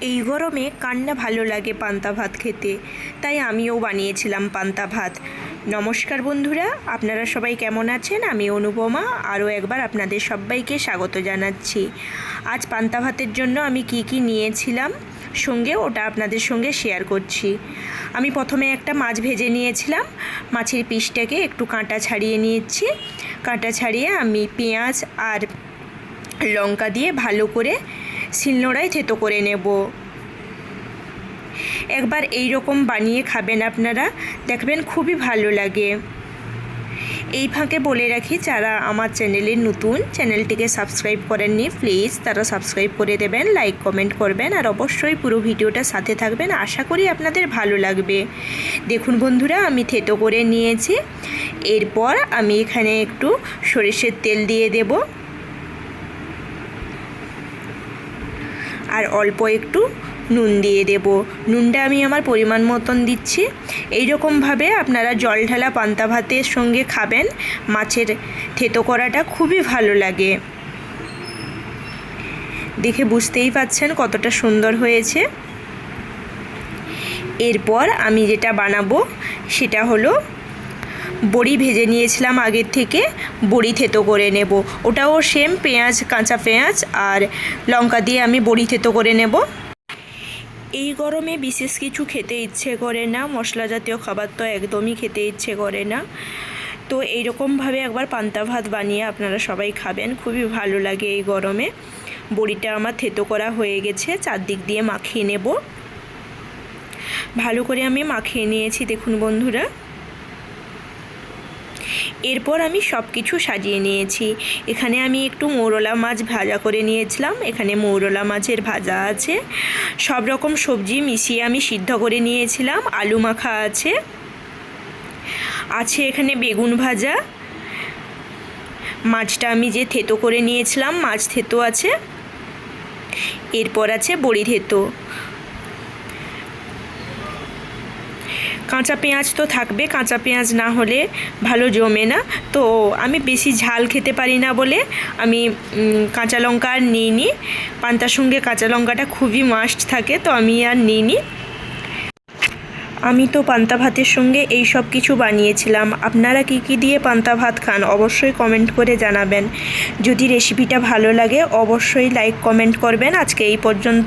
এই গরমে কার না ভালো লাগে পান্তা ভাত খেতে, তাই আমিও বানিয়েছিলাম পান্তা ভাত। নমস্কার বন্ধুরা, আপনারা সবাই কেমন আছেন? আমি অনুপমা, আরও একবার আপনাদের সবাইকে স্বাগত জানাচ্ছি। আজ পান্তা ভাতের জন্য আমি কি কি নিয়েছিলাম, সঙ্গে ওটা আপনাদের সঙ্গে শেয়ার করছি। আমি প্রথমে একটা মাছ ভেজে নিয়েছিলাম, মাছের পিসটাকে একটু কাঁটা ছাড়িয়ে নিয়েছি। কাঁটা ছাড়িয়ে আমি পেঁয়াজ আর লঙ্কা দিয়ে ভালো করে শিলনোড়ায় থেতো করে নেব। একবার এই রকম বানিয়ে খাবেন আপনারা, দেখবেন খুবই ভালো লাগে। এই ফাঁকে বলে রাখি, যারা আমার চ্যানেলে নতুন, চ্যানেলটিকে সাবস্ক্রাইব করেননি, প্লিজ তারা সাবস্ক্রাইব করে দেবেন, লাইক, কমেন্ট করবেন আর অবশ্যই পুরো ভিডিওটা সাথে থাকবেন। আশা করি আপনাদের ভালো লাগবে। দেখুন বন্ধুরা, আমি থেতো করে নিয়েছি। এরপর আমি এখানে একটু সরিষের তেল দিয়ে দেবো। আর অল্প একটু নুন দিয়ে দেব। নুনটা আমি আমার পরিমাণ মতন দিচ্ছি। এই রকমভাবে আপনারা জল ঢালা পান্তা ভাতের সঙ্গে খাবেন। মাছের থেতো করাটা খুবই ভালো লাগে। দেখে বুঝতেই পাচ্ছেন কতটা সুন্দর হয়েছে। এরপর আমি যেটা বানাবো সেটা হলো বড়ি ভেজে নিয়েছিলাম আগের থেকে। বড়ি থেতো করে নেব। ওটাও সেম পেঁয়াজ, কাঁচা পেঁয়াজ আর লঙ্কা দিয়ে আমি বড়ি থেতো করে নেব। এই গরমে বিশেষ কিছু খেতে ইচ্ছে করে না। মশলা জাতীয় খাবার তো একদমই খেতে ইচ্ছে করে না। তো এইরকমভাবে একবার পান্তা ভাত বানিয়ে আপনারা সবাই খাবেন। খুবই ভালো লাগে এই গরমে। বড়িটা আমার থেতো করা হয়ে গেছে। চারদিক দিয়ে মাখিয়ে নেব। ভালো করে আমি মাখিয়ে নিয়েছি, দেখুন বন্ধুরা। এরপর আমি সব কিছু সাজিয়ে নিয়েছি। এখানে আমি একটু মৌরলা মাছ ভাজা করে নিয়েছিলাম। এখানে মৌরলা মাছের ভাজা আছে। সব রকম সবজি মিশিয়ে আমি সিদ্ধ করে নিয়েছিলাম। আলু মাখা আছে। আছে এখানে বেগুন ভাজা। মাছটা আমি যে থেতো করে নিয়েছিলাম, মাছ থেতো আছে। এরপর আছে বড়ি থেতো। কাঁচা পেঁয়াজ তো থাকবে, কাঁচা পেঁয়াজ না হলে ভালো জমে না। তো আমি বেশি ঝাল খেতে পারি না বলে আমি কাঁচা লঙ্কা আর নিইনি। পান্তার সঙ্গে কাঁচা লঙ্কাটা খুবই মাস্ট থাকে, তো আমি আর নিইনি। আমি তো পান্তা ভাতের সঙ্গে এই সব কিছু বানিয়েছিলাম। আপনারা কি কি দিয়ে পান্তা ভাত খান অবশ্যই কমেন্ট করে জানাবেন। যদি রেসিপিটা ভালো লাগে, অবশ্যই লাইক কমেন্ট করবেন। আজকে এই পর্যন্ত।